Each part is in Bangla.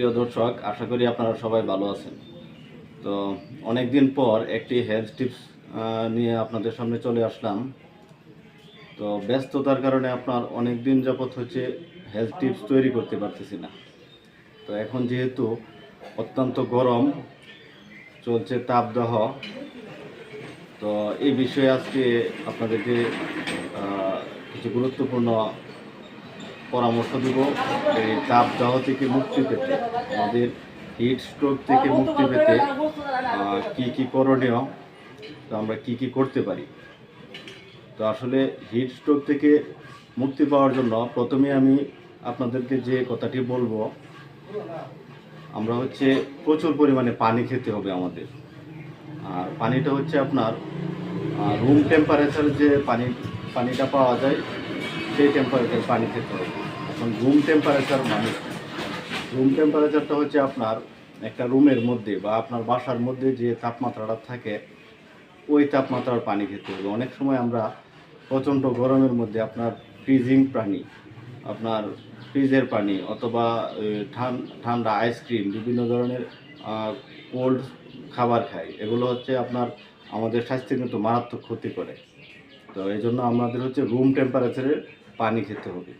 প্রিয় দর্শক, আশা করি আপনারা সবাই ভালো আছেন। তো অনেক দিন পর একটি হেলথ টিপস নিয়ে আপনাদের সামনে চলে আসলাম। তো ব্যস্ততার কারণে আপনার অনেক দিন যাবত হচ্ছে হেলথ টিপস তৈরি করতে পারতেছি না। তো এখন যেহেতু অত্যন্ত গরম, চলছে তাপদাহ, তো এই বিষয়ে আজকে আপনাদেরকে কিছু গুরুত্বপূর্ণ পরামর্শ দিব এই তাপদাহ থেকে মুক্তি পেতে, আমাদের হিট স্ট্রোক থেকে মুক্তি পেতে কি কি করণীয়, তো আমরা কি কি করতে পারি। তো আসলে হিট স্ট্রোক থেকে মুক্তি পাওয়ার জন্য প্রথমে আমি আপনাদেরকে যে কথাটি বলব, আমরা হচ্ছে প্রচুর পরিমাণে পানি খেতে হবে আমাদের। আর পানিটা হচ্ছে আপনার রুম টেম্পারেচার যে পানি, পানিটা পাওয়া যায় সেই টেম্পারেচার পানি খেতে হবে। এখন রুম টেম্পারেচার মানুষ রুম টেম্পারেচারটা হচ্ছে আপনার একটা রুমের মধ্যে বা আপনার বাসার মধ্যে যে তাপমাত্রাটা থাকে, ওই তাপমাত্রার পানি খেতে হবে। অনেক সময় আমরা প্রচণ্ড গরমের মধ্যে আপনার ফ্রিজিং পানি, আপনার ফ্রিজের পানি অথবা ঠান্ডা আইসক্রিম বিভিন্ন ধরনের কোল্ড খাবার খাই। এগুলো হচ্ছে আপনার আমাদের স্বাস্থ্যে কিন্তু মারাত্মক ক্ষতি করে। তো এই জন্য আমাদের হচ্ছে রুম টেম্পারেচারের পানি খেতে হবে।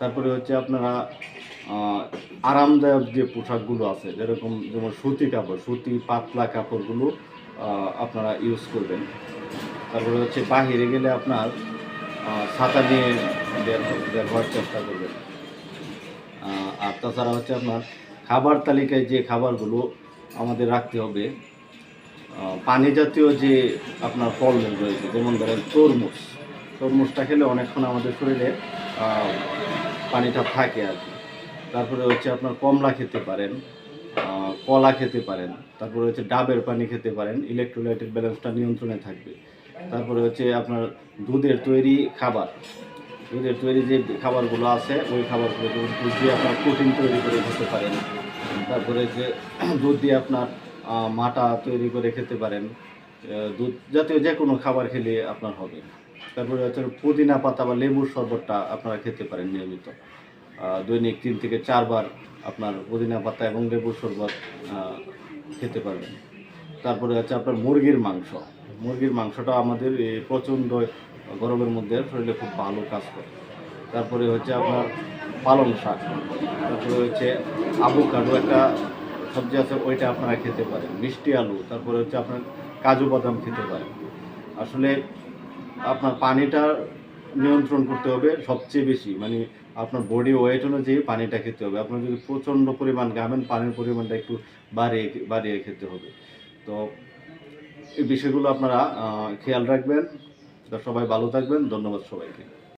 তারপরে হচ্ছে আপনারা আরামদায়ক যে পোশাকগুলো আছে, যেরকম যেমন সুতি কাপড়, সুতি পাতলা কাপড়গুলো আপনারা ইউজ করবেন। তারপরে হচ্ছে বাহিরে গেলে আপনার ছাতা নিয়ে হওয়ার চেষ্টা করবেন। আর তাছাড়া হচ্ছে আপনার খাবার তালিকায় যে খাবারগুলো আমাদের রাখতে হবে পানি জাতীয় যে আপনার ফলমূল রয়েছে, যেমন ধরেন তরমুজ। তরমুজটা খেলে অনেকক্ষণ আমাদের শরীরে পানিটা থাকে আর কি। তারপরে হচ্ছে আপনার কমলা খেতে পারেন কলা খেতে পারেন, তারপরে হচ্ছে ডাবের পানি খেতে পারেন ইলেকট্রোলাইটের ব্যালেন্সটা নিয়ন্ত্রণে থাকবে। তারপরে হচ্ছে আপনার দুধের তৈরি খাবার, দুধের তৈরি যে খাবারগুলো আছে, ওই খাবারগুলো দুধ দিয়ে আপনার প্রোটিন তৈরি করে খেতে পারেন। তারপরে যে দুধ দিয়ে আপনার মাটা তৈরি করে খেতে পারেন। দুধ জাতীয় যে কোনো খাবার খেলে আপনার হবে। তারপরে হচ্ছে পুদিনা পাতা বা লেবুর শরবতটা আপনারা খেতে পারেন নিয়মিত। দৈনিক তিন থেকে চারবার আপনার পুদিনা পাতা এবং লেবুর শরবত খেতে পারবেন। তারপরে হচ্ছে আপনার মুরগির মাংস। মুরগির মাংসটা আমাদের প্রচণ্ড গরমের মধ্যে শরীরে খুব ভালো কাজ করে। তারপরে হচ্ছে আপনার পালং শাক। তারপরে হচ্ছে আভোকাডো একটা সবজি আছে, ওইটা আপনারা খেতে পারেন। মিষ্টি আলু। তারপরে হচ্ছে আপনার কাজু বাদাম খেতে পারেন আসলে আপনার পানিটা নিয়ন্ত্রণ করতে হবে সবচেয়ে বেশি। মানে আপনার বডি ওয়েট অনুযায়ী পানিটা খেতে হবে। আপনার যদি প্রচণ্ড পরিমাণ গাবেন পানির পরিমাণটা একটু বাড়িয়ে বাড়িয়ে খেতে হবে। তো এই বিষয়গুলো আপনারা খেয়াল রাখবেন। সবাই ভালো থাকবেন। ধন্যবাদ সবাইকে।